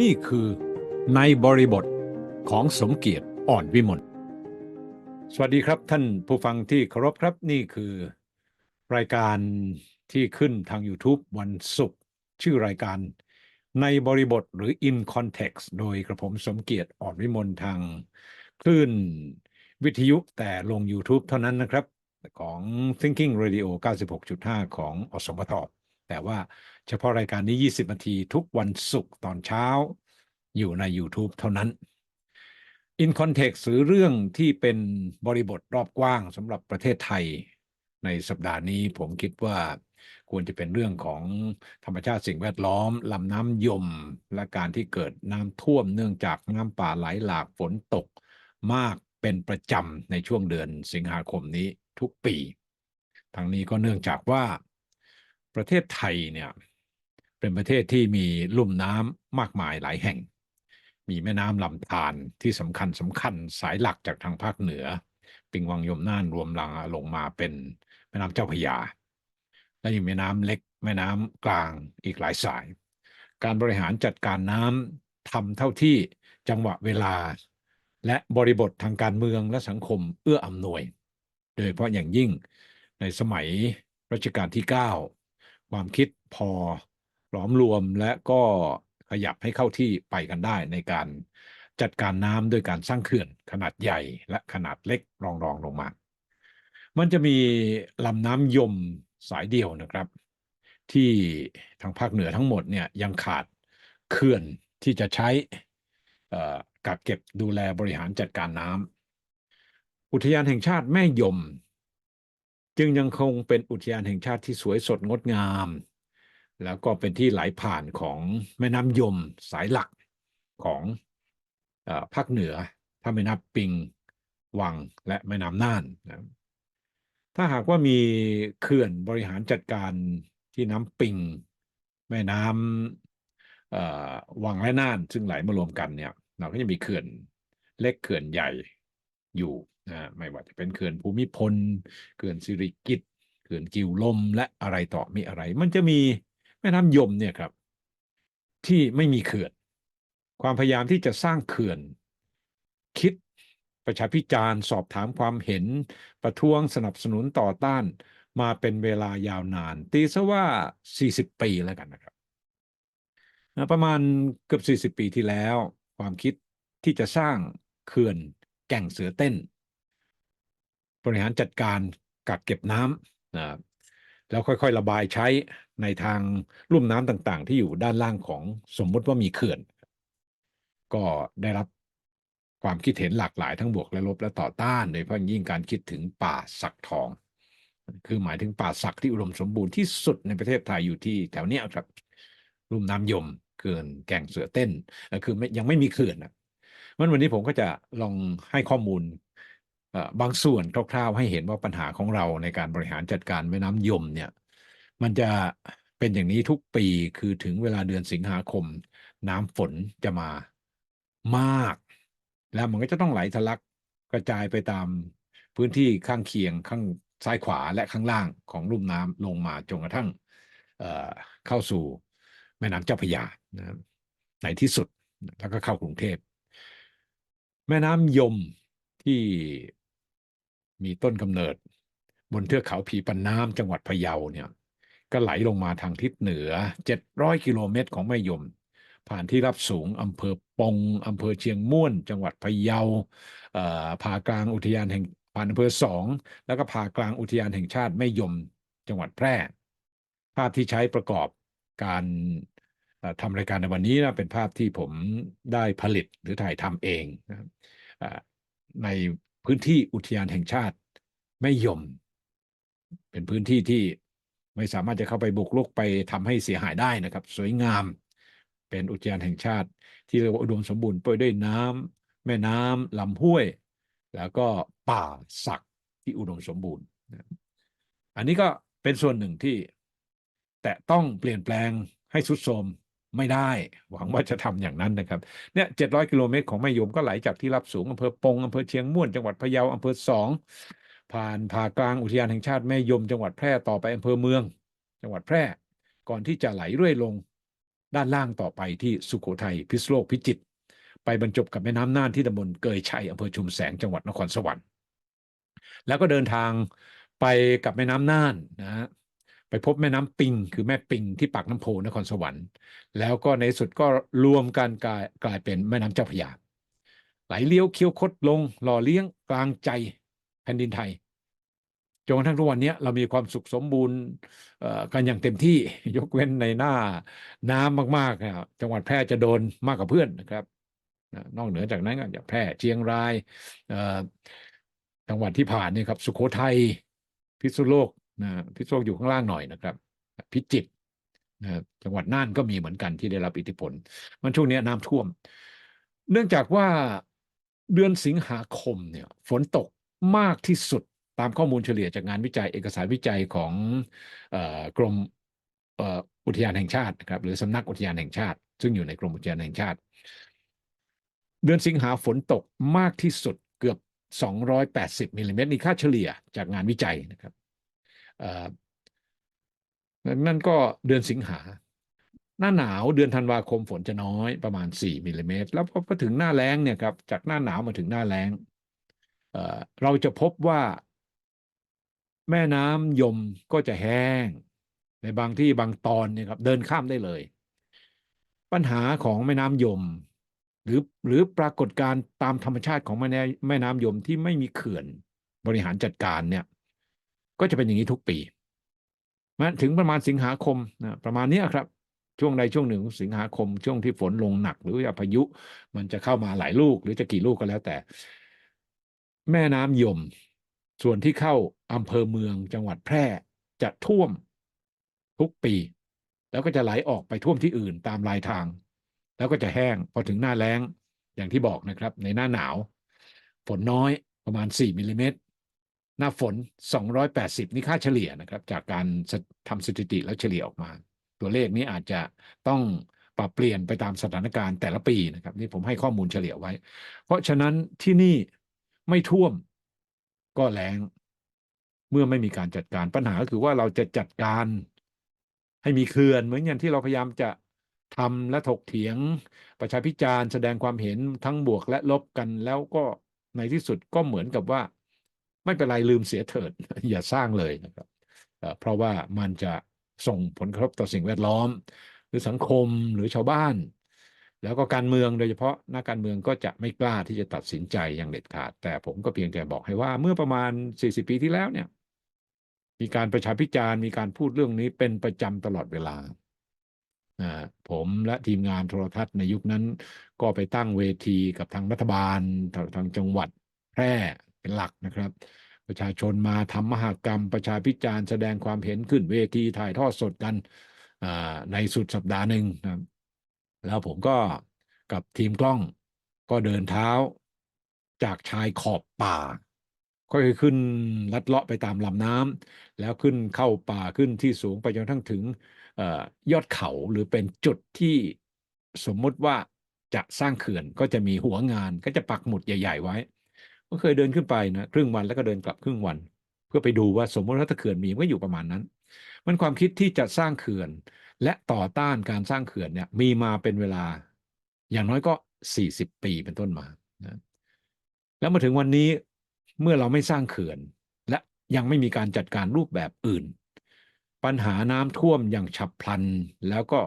นี่คือในบริบทของสมเกียรติอ่อนวิมล สวัสดีครับท่านผู้ฟังที่เคารพครับนี่คือ รายการที่ขึ้นทาง YouTube วันศุกร์ชื่อรายการในบริบทหรือ In Context โดยกระผมสมเกียรติอ่อนวิมลทางคลื่นวิทยุแต่ลง YouTube เท่านั้นนะครับ ของ Thinking Radio 96.5 ของอสมท แต่ว่าเฉพาะรายการนี้ 20 นาทีทุกวันศุกร์ตอนเช้า อยู่ใน YouTube เท่านั้น In Context หรือเรื่องที่เป็นบริบทรอบกว้างสำหรับประเทศไทย ในสัปดาห์นี้ผมคิดว่าควรจะเป็นเรื่องของธรรมชาติสิ่งแวดล้อมลำน้ำยม และการที่เกิดน้ำท่วมเนื่องจากน้ำป่าไหลหลากฝนตกมากเป็นประจำในช่วงเดือนสิงหาคมนี้ทุกปี ทั้งนี้ก็เนื่องจากว่า ประเทศไทยเนี่ยเป็นประเทศที่มีลุ่มน้ำมากมายหลายแห่ง มีแม่น้ำลำธารที่สำคัญสำคัญสายหลักจากทางภาคเหนือ ปิงวังยมน่านรวมลังลงมาเป็นแม่น้ำเจ้าพระยา และยังมีแม่น้ำเล็กแม่น้ำกลางอีกหลายสาย การบริหารจัดการน้ำทำเท่าที่จังหวะเวลา และบริบททางการเมืองและสังคมเอื้ออำนวย โดยเฉพาะอย่างยิ่งในสมัยรัชกาลที่ 9 ความคิดพอหลอมรวมและก็ขยับให้เข้าที่ไปกันได้ในการจัดการน้ำโดยการสร้างเขื่อนขนาดใหญ่และขนาดเล็กรองรองลงมา มันจะมีลำน้ำยมสายเดียวนะครับ ที่ทางภาคเหนือทั้งหมดเนี่ยยังขาดเขื่อนที่จะใช้กักเก็บดูแลบริหารจัดการน้ำอุทยานแห่งชาติแม่ยม จึงยังคงเป็นอุทยานแห่งชาติที่สวยสดงดงาม แล้วก็เป็นที่ไหลผ่านของแม่น้ำยมสายหลักของอภาคเหนือ ถ้าไม่นับปิง วังและแม่น้ำน่านนะถ้าหากว่ามีเขื่อนบริหารจัดการที่น้ำปิง แม่น้ำวังและน่าน ซึ่งไหลมารวมกันเนี่ย เราก็จะมีเขื่อนเล็กเขื่อนใหญ่อยู่ นะไม่ว่าจะเป็นเขื่อนภูมิพลเขื่อนสิริกิตเขื่อนกิวลมและอะไรต่อมีอะไร มันจะมีแม่น้ำยมเนี่ยครับ ที่ไม่มีเขื่อน ความพยายามที่จะสร้างเขื่อน คิดประชาพิจารณ์สอบถามความเห็น ประท้วงสนับสนุนต่อต้านมาเป็นเวลายาวนาน ตีซะว่า 40 ปีแล้วกันนะครับ ประมาณเกือบ 40 ปีที่แล้ว ความคิดที่จะสร้างเขื่อนแก่งเสือเต้น บริหารจัดการกักเก็บน้ำนะแล้วค่อยๆ ระบายใช้ในทางลุ่มน้ำต่างๆ ที่อยู่ด้านล่างของสมมติว่ามีเขื่อน ก็ได้รับความคิดเห็นหลากหลายทั้งบวกและลบและต่อต้านโดยเฉพาะยิ่งการคิดถึงป่าสักทอง คือหมายถึงป่าสักที่อุดมสมบูรณ์ที่สุดในประเทศไทยอยู่ที่แถวเนี้ยครับลุ่มน้ำยมเขื่อนแก่งเสือเต้นคือยังไม่มีเขื่อนนะมันวันนี้ผมก็จะลองให้ข้อมูล บางส่วนคร่าวๆให้เห็นว่าปัญหาของเราในการบริหารจัดการแม่น้ำยมเนี่ยมันจะเป็นอย่างนี้ทุกปีคือถึงเวลาเดือนสิงหาคม น้ำฝนจะมามาก แล้วมันก็จะต้องไหลทะลักกระจายไปตามพื้นที่ข้างเคียงข้างซ้ายขวาและข้างล่างของลุ่มน้ำลงมาจนกระทั่งเเข้าสู่แม่น้ำเจ้าพระยานะในที่สุดแล้วก็เข้ากรุงเทพ แม่น้ำยมที่ มีต้นกำเนิด บนเทือกเขาผีปันน้ำจังหวัดพะเยาเนี่ยก็ไหลลงมาทางทิศเหนือ 700 กิโลเมตรของแม่ยม ผ่านที่รับสูงอำเภอปงอำเภอเชียงม่วน จังหวัดพะเยาเผ่ากลางอุทยานแห่งผ่านอำเภอสองแล้วก็ผ่ากลางอุทยานแห่งชาติแม่ยม จังหวัดแพร่ ภาพที่ใช้ประกอบการทำรายการในวันนี้นะเป็นภาพที่ผมได้ผลิตหรือถ่ายทำเองนะในพื้นที่อุทยานแห่งชาติ แม่ยม เป็นพื้นที่ที่ไม่สามารถจะเข้าไปบุกรุกไปทำให้เสียหายได้นะครับ สวยงาม เป็นอุทยานแห่งชาติ ที่เรียกว่าอุดมสมบูรณ์ไปด้วยน้ำแม่น้ำลำห้วย แล้วก็ป่าสักที่อุดมสมบูรณ์ อันนี้ก็เป็นส่วนหนึ่งที่ แต่ต้องเปลี่ยนแปลงให้สุดโทมไม่ได้ หวังว่าจะทำอย่างนั้นนะครับ เนี่ยเจ็ดร้อยกิโลเมตรของแม่ยมก็ไหลจากที่รับสูงอำเภอปงอำเภอเชียงม่วนจังหวัดพะเยาอำเภอสอง ผ่านผ่ากลางอุทยานแห่งชาติแม่ยมจังหวัดแพร่ต่อไปอำเภอเมือง จังหวัดแพร่ ก่อนที่จะไหลเรื่อยลงด้านล่างต่อไปที่สุโขทัยพิษโลกพิจิตรไปบรรจบกับแม่น้ำน่านที่ตำบลเกยชัยอำเภอชุมแสงจังหวัดนครสวรรค์ แล้วก็เดินทางไปกับแม่น้ำน่านนะฮะไปพบแม่น้ำปิง คือแม่ปิงที่ปากน้ำโพนครสวรรค์ แล้วก็ในสุดก็รวมกันกลายกลายเป็นแม่น้ำเจ้าพระยาไหลเลี้ยวเคี้ยวคดลงหล่อเลี้ยงกลางใจแผ่นดินไทย จนกระทั่งทุกวันนี้เรามีความสุขสมบูรณ์กันอย่างเต็มที่ยกเว้นในหน้าน้ำมากๆนะครับจังหวัดแพร่จะโดนมากกว่าเพื่อนนะครับนอกเหนือจากนั้นก็อย่างแพร่เชียงรายจังหวัดที่ผ่านเนี่ยครับ สุโขทัยพิษณุโลกนะพิษณุโลกอยู่ข้างล่างหน่อยนะครับ พิจิตรนะจังหวัดน่านก็มีเหมือนกันที่ได้รับอิทธิพล มันช่วงนี้น้ำท่วม เนื่องจากว่าเดือนสิงหาคมเนี่ย ฝนตกมากที่สุด ตามข้อมูลเฉลี่ยจากงานวิจัยเอกสารวิจัยของออกรมอ,อุทยานแห่งชาตินะครับหรือสำนักอุทยานแห่งชาติ ซึ่งอยู่ในกรมอุทยานแห่งชาติ เดือนสิงหาฝนตกมากที่สุดเกือบ 280มิลลิเมตรนี่ค่าเฉลี่ยจากงานวิจัยนะครับนั่นก็เดือนสิงหา หน้าหนาวเดือนธันวาคมฝนจะน้อยประมาณ 4มิลลิเมตรแล้วพอถึงหน้าแล้งเนี่ยครับจากหน้าหนาวมาถึงหน้าแล้งเเราจะพบว่า แม่น้ำยมก็จะแห้ง ในบางที่บางตอนเนี่ยครับเดินข้ามได้เลย ปัญหาของแม่น้ำยม หรือหรือปรากฏการณ์ตามธรรมชาติของแม่น้ำแม่น้ำยมที่ไม่มีเขื่อนบริหารจัดการเนี่ย ก็จะเป็นอย่างนี้ทุกปีมาถึงประมาณสิงหาคมนะประมาณเนี้ยครับ ช่วงใดช่วงหนึ่งของสิงหาคม ช่วงที่ฝนลงหนัก หรือว่าพายุ มันจะเข้ามาหลายลูก หรือจะกี่ลูกก็แล้วแต่ แม่น้ำยม ส่วนที่เข้าอำเภอเมืองจังหวัดแพร่จะท่วมทุกปี แล้วก็จะไหลออกไปท่วมที่อื่นตามรายทาง แล้วก็จะแห้งพอถึงหน้าแล้งอย่างที่บอกนะครับ ในหน้าหนาว ฝนน้อยประมาณ 4มิลลิเมตรหน้าฝน 280 นี่ค่าเฉลี่ยนะครับ จากการทำสถิติแล้วเฉลี่ยออกมา ตัวเลขนี้อาจจะต้องปรับเปลี่ยนไปตามสถานการณ์แต่ละปีนะครับ นี่ผมให้ข้อมูลเฉลี่ยไว้ เพราะฉะนั้นที่นี่ไม่ท่วม ก็แล้ง เมื่อไม่มีการจัดการปัญหาคือว่าเราจะจัดการให้มีเขื่อนเหมือนอย่างที่เราพยายามจะทำและถกเถียง ประชาพิจารณ์แสดงความเห็นทั้งบวกและลบกันแล้วก็ในที่สุดก็เหมือนกับว่า ไม่เป็นไรลืมเสียเถิด อย่าสร้างเลยนะครับเพราะว่ามันจะส่งผลกระทบต่อสิ่งแวดล้อม หรือสังคมหรือชาวบ้าน แล้วก็การเมืองโดยเฉพาะนักการเมืองก็จะไม่กล้าที่จะตัดสินใจอย่างเด็ดขาด แต่ผมก็เพียงแต่บอกให้ว่าเมื่อประมาณ 40 ปีที่แล้วเนี่ย มีการประชาพิจารณ์มีการพูดเรื่องนี้เป็นประจำตลอดเวลาผมและทีมงานโทรทัศน์ในยุคนั้นก็ไปตั้งเวทีกับทางรัฐบาลทางจังหวัดแพร่เป็นหลักนะครับ ประชาชนมาทำมหากรรม ประชาพิจารณ์แสดงความเห็นขึ้นเวทีถ่ายทอดสดกันในสุดสัปดาห์หนึ่งนะครับ แล้วผมก็กับทีมกล้องก็เดินเท้าจากชายขอบป่าค่อยขึ้นลัดเลาะไปตามลำน้ำแล้วขึ้นเข้าป่าขึ้นที่สูงไปจนทั่งถึงอยอดเขาหรือเป็นจุดที่สมมติว่าจะสร้างเขื่อนก็จะมีหัวงานก็จะปักหมุดใหญ่ ๆ ไว้ ก็เคยเดินขึ้นไปนะครึ่งวันแล้วก็เดินกลับครึ่งวัน เพื่อไปดูว่าสมมติว่าถ้าเขื่อนมีมันก็อยู่ประมาณนั้น มันความคิดที่จะสร้างเขื่อน และต่อต้านการสร้างเขื่อนเนี่ยมีมาเป็นเวลา อย่างน้อยก็ 40 ปีเป็นต้นมานะแล้วมาถึงวันนี้เมื่อเราไม่สร้างเขื่อน และยังไม่มีการจัดการรูปแบบอื่น ปัญหาน้ำท่วมอย่างฉับพลัน แล้วก็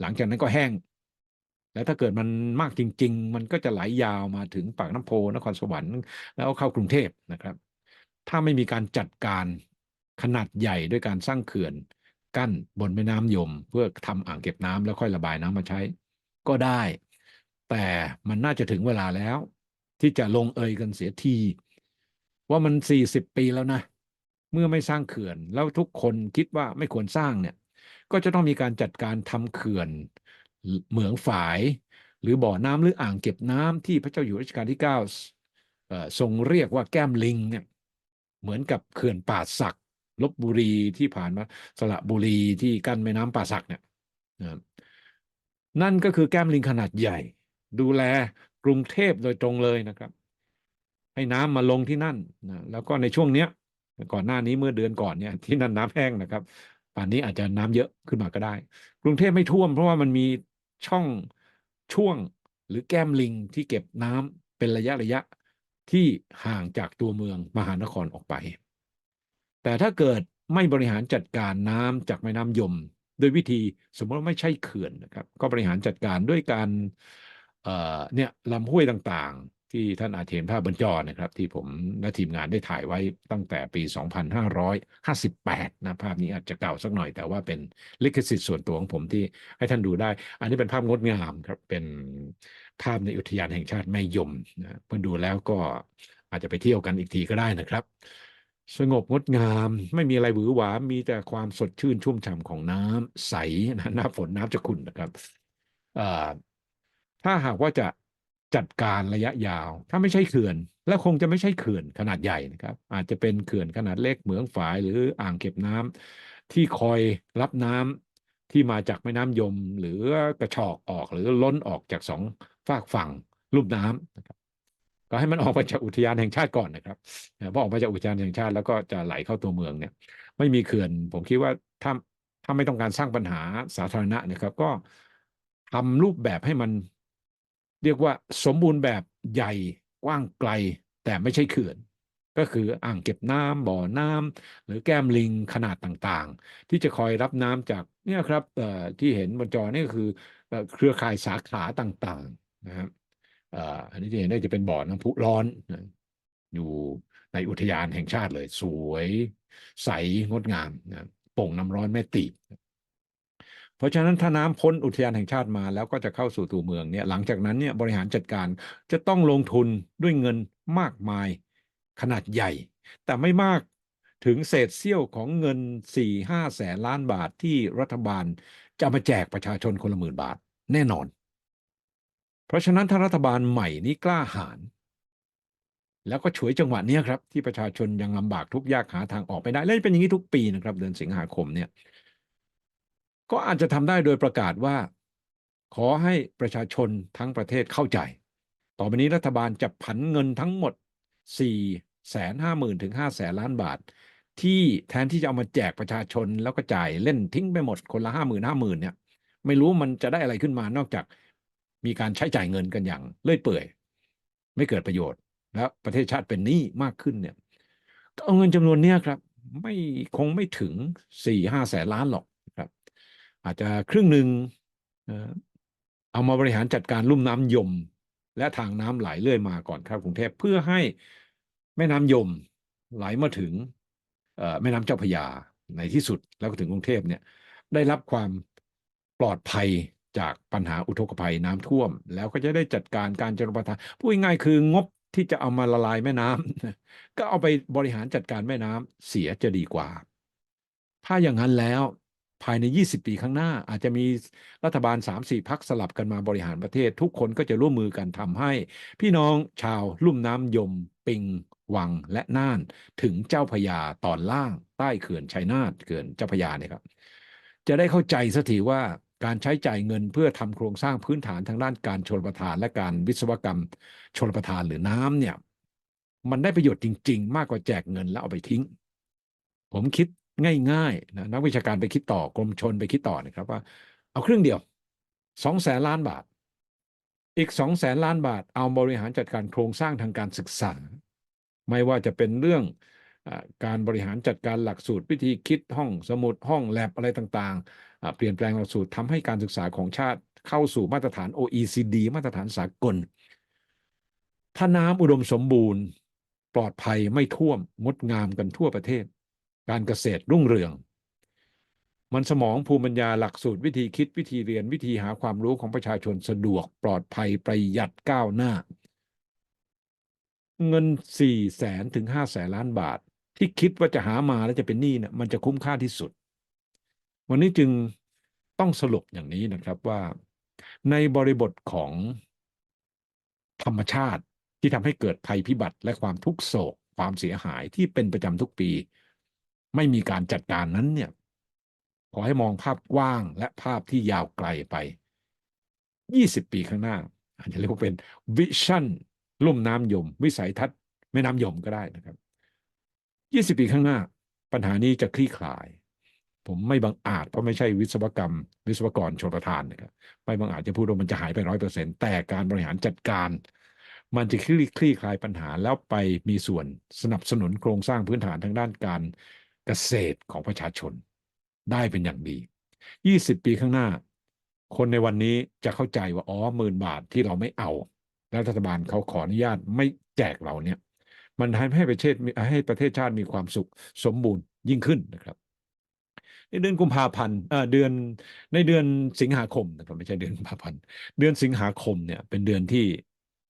หลังจากนั้นก็แห้ง แล้วถ้าเกิดมันมากจริง ๆ มันก็จะไหลยาวมาถึงปากน้ำโพนครสวรรค์แล้วเข้ากรุงเทพนะครับ ถ้าไม่มีการจัดการขนาดใหญ่ด้วยการสร้างเขื่อน กั้นบนแม่น้ำยม เพื่อทำอ่างเก็บน้ำแล้วค่อยระบายน้ำมาใช้ ก็ได้ แต่มันน่าจะถึงเวลาแล้ว ที่จะลงเอยกันเสียที ว่ามันสี่สิบปีแล้วนะ เมื่อไม่สร้างเขื่อน แล้วทุกคนคิดว่าไม่ควรสร้างเนี่ย ก็จะต้องมีการจัดการทำเขื่อน เหมืองฝาย หรือบ่อน้ำหรืออ่างเก็บน้ำที่พระเจ้าอยู่รัชกาลที่เก้าทรงเรียกว่าแก้มลิงเนี่ยเหมือนกับเขื่อนป่าสัก ลบบุรีที่ผ่านมาสระบุรีที่กั้นแม่น้ำป่าสักเนี่ยนั่นก็คือแก้มลิงขนาดใหญ่ ดูแลกรุงเทพโดยตรงเลยนะครับ ให้น้ำมาลงที่นั่นนะแล้วก็ในช่วงเนี้ย ก่อนหน้านี้เมื่อเดือนก่อนเนี่ย ที่นั่นน้ำแห้งนะครับป่านนี้อาจจะน้ำเยอะขึ้นมาก็ได้ กรุงเทพไม่ท่วมเพราะว่ามันมีช่องช่วงหรือแก้มลิงที่เก็บน้ำเป็นระยะระยะที่ห่างจากตัวเมืองมหานครออกไป แต่ถ้าเกิดไม่บริหารจัดการน้ำจากแม่น้ำยม โดยวิธีสมมติว่าไม่ใช่เขื่อนนะครับ ก็บริหารจัดการด้วยการเนี่ยลำห้วยต่างๆ ที่ท่านอาเห็นภาพบนจอนะครับ ที่ผมและทีมงานได้ถ่ายไว้ตั้งแต่ปี 2558 นะภาพนี้อาจจะเก่าสักหน่อย แต่ว่าเป็นลิขสิทธิ์ส่วนตัวของผมที่ให้ท่านดูได้ อันนี้เป็นภาพงดงามครับ เป็นภาพในอุทยานแห่งชาติแม่ยมนะเพื่อดูแล้วก็อาจจะไปเที่ยวกันอีกทีก็ได้นะครับ สงบงดงาม ไม่มีอะไรหวือหวา มีแต่ความสดชื่นชุ่มฉ่ำของน้ำใสนะหน้าฝนน้ำจะขุ่นนะครับถ้าหากว่าจะจัดการระยะยาว ถ้าไม่ใช่เขื่อน และคงจะไม่ใช่เขื่อนขนาดใหญ่นะครับ อาจจะเป็นเขื่อนขนาดเล็กเหมืองฝายหรืออ่างเก็บน้ำที่คอยรับน้ำที่มาจากแม่น้ำยม หรือกระชอกออกหรือล้นออกจากสองฝากฝั่งลุ่มน้ำนะครับ ก็ให้มันออกมาจากอุทยานแห่งชาติก่อนนะครับพอออกมาจากอุทยานแห่งชาติแล้วก็จะไหลเข้าตัวเมืองเนี่ย ไม่มีเขื่อน ผมคิดว่าถ้าถ้าไม่ต้องการสร้างปัญหาสาธารณะนะครับ ก็ทำรูปแบบให้มัน เรียกว่าสมบูรณ์แบบใหญ่กว้างไกล แต่ไม่ใช่เขื่อน ก็คืออ่างเก็บน้ำบ่อน้ำหรือแก้มลิงขนาดต่างๆ ที่จะคอยรับน้ำจากเนี่ยครับที่เห็นบนจอนี่ก็คือเครือข่ายสาขาต่างๆนะครับ อันนี้จะเห็นได้จะเป็นบ่อน้ำพุร้อนอยู่ในอุทยานแห่งชาติเลย สวยใสงดงามนะโป่งน้ำร้อนแม่ตีบเพราะฉะนั้นถ้าน้ำพ้นอุทยานแห่งชาติมาแล้วก็จะเข้าสู่ตัวเมืองเนี่ยหลังจากนั้นเนี่ยบริหารจัดการจะต้องลงทุนด้วยเงินมากมายขนาดใหญ่ แต่ไม่มากถึงเศษเสี้ยวของเงินสี่ห้าแสนล้านบาทที่รัฐบาลจะมาแจกประชาชนคนละหมื่นบาทแน่นอน เพราะฉะนั้นถ้ารัฐบาลใหม่นี้กล้าหาญแล้วก็ฉวยจังหวะนี้ครับ ที่ประชาชนยังลำบากทุกยากหาทางออกไม่ได้และเป็นอย่างนี้ทุกปีนะครับ เดือนสิงหาคมเนี่ย ก็อาจจะทำได้โดยประกาศว่า ขอให้ประชาชนทั้งประเทศเข้าใจ ต่อไปนี้รัฐบาลจะผันเงินทั้งหมด4แสนห้าหมื่นถึง5แสนล้านบาท ที่แทนที่จะเอามาแจกประชาชนแล้วก็จ่ายเล่นทิ้งไปหมดคนละห้าหมื่นห้าหมื่นเนี่ย ไม่รู้มันจะได้อะไรขึ้นมานอกจาก มีการใช้จ่ายเงินกันอย่างเลื่อยเปื่อย ไม่เกิดประโยชน์ แล้วประเทศชาติเป็นหนี้มากขึ้นเนี่ยเอาเงินจำนวนเนี้ยครับ ไม่คงไม่ถึงสี่ห้าแสนล้านหรอกครับ อาจจะครึ่งหนึ่งเอามาบริหารจัดการลุ่มน้ำยม และทางน้ำไหลเรื่อยมาก่อนเข้ากรุงเทพเพื่อให้แม่น้ำยมไหลมาถึงแม่น้ำเจ้าพยาในที่สุดแล้วก็ถึงกรุงเทพเนี่ยได้รับความปลอดภัย จากปัญหาอุทกภัยน้ำท่วม แล้วก็จะได้จัดการการชลประทานพูดง่ายๆคืองบที่จะเอามาละลายแม่น้ำก็เอาไปบริหารจัดการแม่น้ำเสียจะดีกว่า ถ้าอย่างนั้นแล้วภายใน 20 ปีข้างหน้า อาจจะมีรัฐบาล 3-4พักสลับกันมาบริหารประเทศ ทุกคนก็จะร่วมมือกันทำให้ พี่น้องชาวลุ่มน้ำยม ปิง วังและน่าน ถึงเจ้าพยาตอนล่าง ใต้เขื่อนชัยนาทเขื่อนเจ้าพยาเนี่ยครับ จะได้เข้าใจสักทีว่า การใช้จ่ายเงินเพื่อทำโครงสร้างพื้นฐานทางด้านการชลประทาน และการวิศวกรรมชลประทานหรือน้ำเนี่ย มันได้ประโยชน์จริง ๆ มากกว่าแจกเงินแล้วเอาไปทิ้ง ผมคิดง่ายๆนะนักวิชาการไปคิดต่อกรมชนไปคิดต่อนะครับว่า เอาครึ่งเดียวสองแสนล้านบาท อีกสองแสนล้านบาท เอาบริหารจัดการโครงสร้างทางการศึกษา ไม่ว่าจะเป็นเรื่องการบริหารจัดการหลักสูตรวิธีคิดห้องสมุดห้องแลบอะไรต่างๆ เปลี่ยนแปลงหลักสูตรทำให้การศึกษาของชาติเข้าสู่มาตรฐาน OECD มาตรฐานสากล ถ้าน้ำอุดมสมบูรณ์ ปลอดภัยไม่ท่วมงดงามกันทั่วประเทศ การเกษตรรุ่งเรือง มันสมองภูมิปัญญาหลักสูตรวิธีคิดวิธีเรียนวิธีหาความรู้ของประชาชนสะดวก ปลอดภัยประหยัดก้าวหน้า เงินสี่แสนถึงห้าแสนล้านบาท ที่คิดว่าจะหามาแล้วจะเป็นหนี้เนี่ยมันจะคุ้มค่าที่สุด วันนี้จึงต้องสรุปอย่างนี้นะครับว่า ในบริบทของธรรมชาติที่ทำให้เกิดภัยพิบัติและความทุกโศก ความเสียหายที่เป็นประจำทุกปี ไม่มีการจัดการนั้นเนี่ยขอให้มองภาพกว้างและภาพที่ยาวไกลไป 20 ปีข้างหน้า อาจจะเรียกว่าเป็นวิชั่นลุ่มน้ำยม วิสัยทัศน์แม่น้ำยมก็ได้นะครับ 20 ปีข้างหน้า ปัญหานี้จะคลี่คลาย ผมไม่บังอาจเพราะไม่ใช่วิศวกรรม วิศวกรชลประทานนะครับไม่บังอาจจะพูดว่ามันจะหายไปร้อยเปอร์เซ็นต์แต่การบริหารจัดการ มันจะคลี่คลี่คลายปัญหาแล้วไปมีส่วนสนับสนุนโครงสร้างพื้นฐานทางด้านการเกษตรของประชาชน ได้เป็นอย่างดี 20 ปีข้างหน้า คนในวันนี้จะเข้าใจว่าอ๋อหมื่นบาทที่เราไม่เอาแล้วรัฐบาลเขาขออนุญาตไม่แจกเราเนี่ย มันทำให้ประเทศให้ประเทศชาติมีความสุขสมบูรณ์ยิ่งขึ้นนะครับ ในเดือนกุมภาพันธ์เดือนในเดือนสิงหาคมนะครับไม่ใช่เดือนกุมภาพันธ์เดือนสิงหาคมเนี่ยเป็นเดือนที่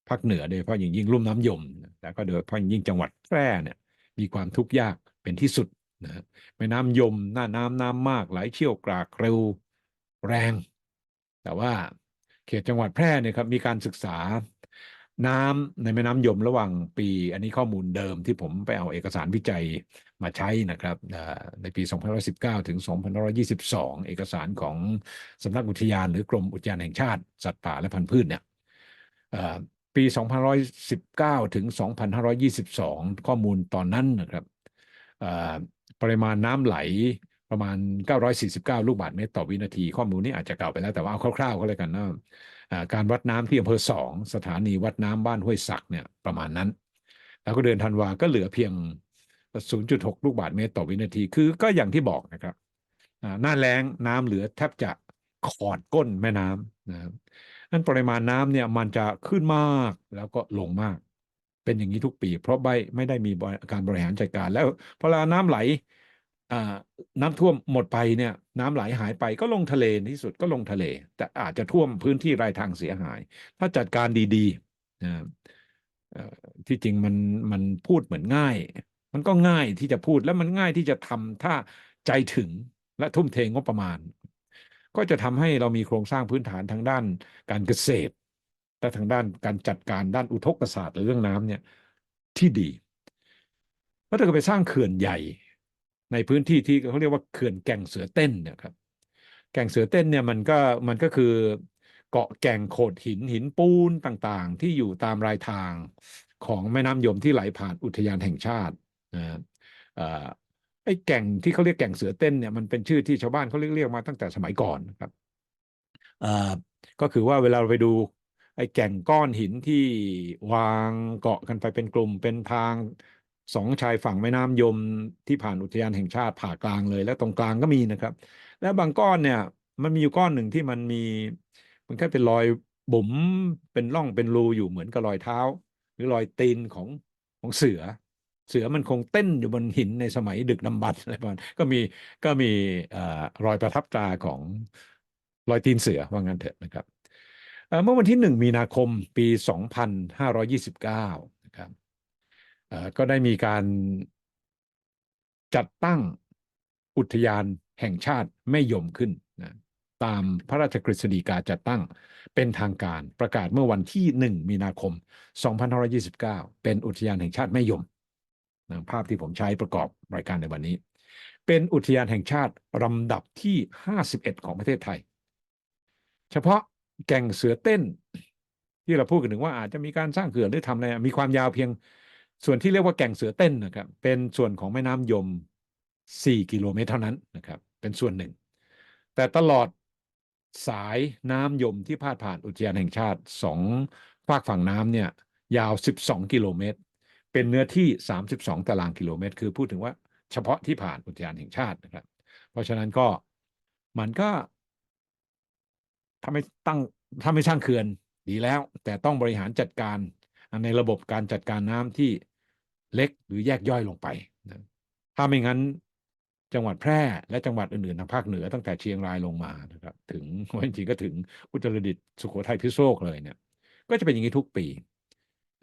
ภาคเหนือโดยเฉพาะอย่างยิ่งลุ่มน้ำยม แล้วก็โดยเฉพาะอย่างยิ่งจังหวัดแพร่เนี่ยมีความทุกข์ยากเป็นที่สุดนะฮะแม่น้ำยมหน้าน้ำน้ำมากไหลเชี่ยวกรากเร็วแรง แต่ว่าเขตจังหวัดแพร่เนี่ยครับมีการศึกษา น้ำในแม่น้ำยมระหว่างปี อันนี้ข้อมูลเดิมที่ผมไปเอาเอกสารวิจัยมาใช้นะครับในปี2519 ถึง2522 เอกสารของสำนักอุทยานหรือกรมอุทยานแห่งชาติ สัตว์ป่าและพันธุ์พืชเนี่ยปี 2519 ถึง 2522 ข้อมูลตอนนั้นนะครับปริมาณน้ำไหลประมาณ 949 ลูกบาศก์เมตรต่อวินาที ข้อมูลนี้อาจจะเก่าไปแล้วแต่ว่าเอาคร่าวๆก็แล้วกันนะ การวัดน้ำที่อำเภอสองสถานีวัดน้ำบ้านห้วยสักเนี่ยประมาณนั้น แล้วก็เดือนธันวาก็เหลือเพียง 0.6 ลูกบาศก์เมตรต่อวินาที คือก็อย่างที่บอกนะครับหน้าแล้งน้ำเหลือแทบจะขอดก้นแม่น้ำนะครับนั้นปริมาณน้ำเนี่ยมันจะขึ้นมากแล้วก็ลงมาก เป็นอย่างนี้ทุกปี เพราะไม่ไม่ได้มีการบริหารจัดการแล้วพอเวลาน้ำไหล น้ำท่วมหมดไปเนี่ยน้ำไหลหายไปก็ลงทะเลในที่สุดก็ลงทะเล แต่อาจจะท่วมพื้นที่รายทางเสียหาย ถ้าจัดการดีๆนะที่จริงมันมันพูดเหมือนง่าย มันก็ง่ายที่จะพูดแล้วมันง่ายที่จะทำถ้าใจถึงและทุ่มเทงบประมาณ ก็จะทำให้เรามีโครงสร้างพื้นฐานทางด้านการเกษตรและทางด้านการจัดการด้านอุทกศาสตร์หรือเรื่องน้ำเนี่ยที่ดีแล้วถ้าเกิดไปสร้างเขื่อนใหญ่ ในพื้นที่ที่เขาเรียกว่าเขื่อนแก่งเสือเต้นเนี่ยครับ แก่งเสือเต้นเนี่ยมันก็มันก็คือเกาะแก่งโขดหินหินปูนต่างๆ ที่อยู่ตามรายทางของแม่น้ำยมที่ไหลผ่านอุทยานแห่งชาตินะไอ้แก่งที่เขาเรียกแก่งเสือเต้นเนี่ยมันเป็นชื่อที่ชาวบ้านเขาเรียกเรียกมาตั้งแต่สมัยก่อนครับก็คือว่าเวลาเราไปดูไอ้แก่งก้อนหินที่วางเกาะกันไปเป็นกลุ่มเป็นทาง สองชายฝั่งแม่น้ำยมที่ผ่านอุทยานแห่งชาติผ่ากลางเลย และตรงกลางก็มีนะครับ แล้วบางก้อนเนี่ย มันมีอยู่ก้อนหนึ่งที่มันมี มันแค่เป็นรอยบุ๋มเป็นร่องเป็นรูอยู่เหมือนกับรอยเท้า หรือรอยตีนของของเสือ เสือมันคงเต้นอยู่บนหินในสมัยดึกดำบรรพ์อะไรประมาณก็มีก็มีอรอยประทับตราของรอยตีนเสือว่างั้นเถอะนะครับเมื่อวันที่หนึ่งมีนาคมปีสองพันห้าร้อยี่สิบเก้านะครับ ก็ได้มีการจัดตั้งอุทยานแห่งชาติแม่ยมขึ้นนะตามพระราชกฤษฎีกาจัดตั้งเป็นทางการประกาศเมื่อวันที่ 1 มีนาคม 2529 เป็นอุทยานแห่งชาติแม่ยมนะภาพที่ผมใช้ประกอบรายการในวันนี้ เป็นอุทยานแห่งชาติลำดับที่ 51 ของประเทศไทย เฉพาะแก่งเสือเต้น ที่เราพูดกันถึงว่าอาจจะมีการสร้างเขื่อนหรือทำอะไรมีความยาวเพียง ส่วนที่เรียกว่าแก่งเสือเต้นนะครับ เป็นส่วนของแม่น้ำยม 4 กิโลเมตรเท่านั้นนะครับ เป็นส่วนหนึ่ง แต่ตลอดสายน้ำยมที่พาดผ่านอุทยานแห่งชาติสองฝากฝั่งน้ำเนี่ยยาว 12 กิโลเมตร เป็นเนื้อที่ 32 ตารางกิโลเมตร คือพูดถึงว่าเฉพาะที่ผ่านอุทยานแห่งชาตินะครับ เพราะฉะนั้นก็มันก็ถ้าไม่ตั้งถ้าไม่สร้างเขื่อนดีแล้ว แต่ต้องบริหารจัดการในระบบการจัดการน้ำที่ เล็กหรือแยกย่อยลงไปนะถ้าไม่งั้นจังหวัดแพร่และจังหวัดอื่นๆทางภาคเหนือตั้งแต่เชียงรายลงมานะครับถึงจริงๆก็ถึงอุตรดิตถ์สุโขทัยพิษณุโลกเลยเนี่ย ก็จะเป็นอย่างนี้ทุกปี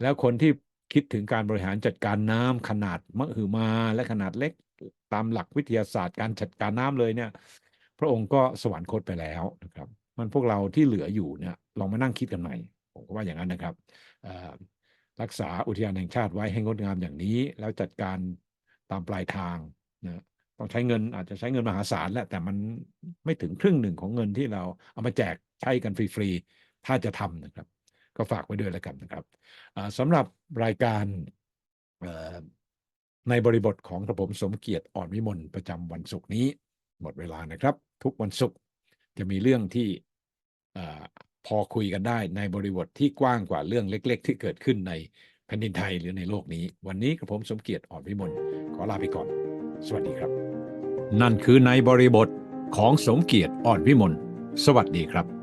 แล้วคนที่คิดถึงการบริหารจัดการน้ำขนาดมหึมาและขนาดเล็กตามหลักวิทยาศาสตร์การจัดการน้ำเลยเนี่ย พระองค์ก็สวรรคตไปแล้วนะครับ มันพวกเราที่เหลืออยู่เนี่ยลองมานั่งคิดกันใหม่ผมก็ว่าอย่างนั้นนะครับ รักษาอุทยานแห่งชาติไว้ให้งดงามอย่างนี้ แล้วจัดการตามปลายทางนะต้องใช้เงินอาจจะใช้เงินมหาศาลแหละแต่มันไม่ถึงครึ่งหนึ่งของเงินที่เราเอามาแจกใช้กันฟรีๆถ้าจะทำนะครับ ก็ฝากไว้ด้วยแล้วกันนะครับสำหรับรายการในบริบทของกระผมสมเกียรติอ่อนวิมลประจำวันศุกร์นี้ หมดเวลานะครับ ทุกวันศุกร์จะมีเรื่องที่ พอคุยกันได้ในบริบทที่กว้างกว่าเรื่องเล็ก ๆ ที่เกิดขึ้นในแผ่นดินไทยหรือในโลกนี้ วันนี้กระผมสมเกียรติอ่อนวิมลขอลาไปก่อน สวัสดีครับ นั่นคือในบริบทของสมเกียรติอ่อนวิมลสวัสดีครับ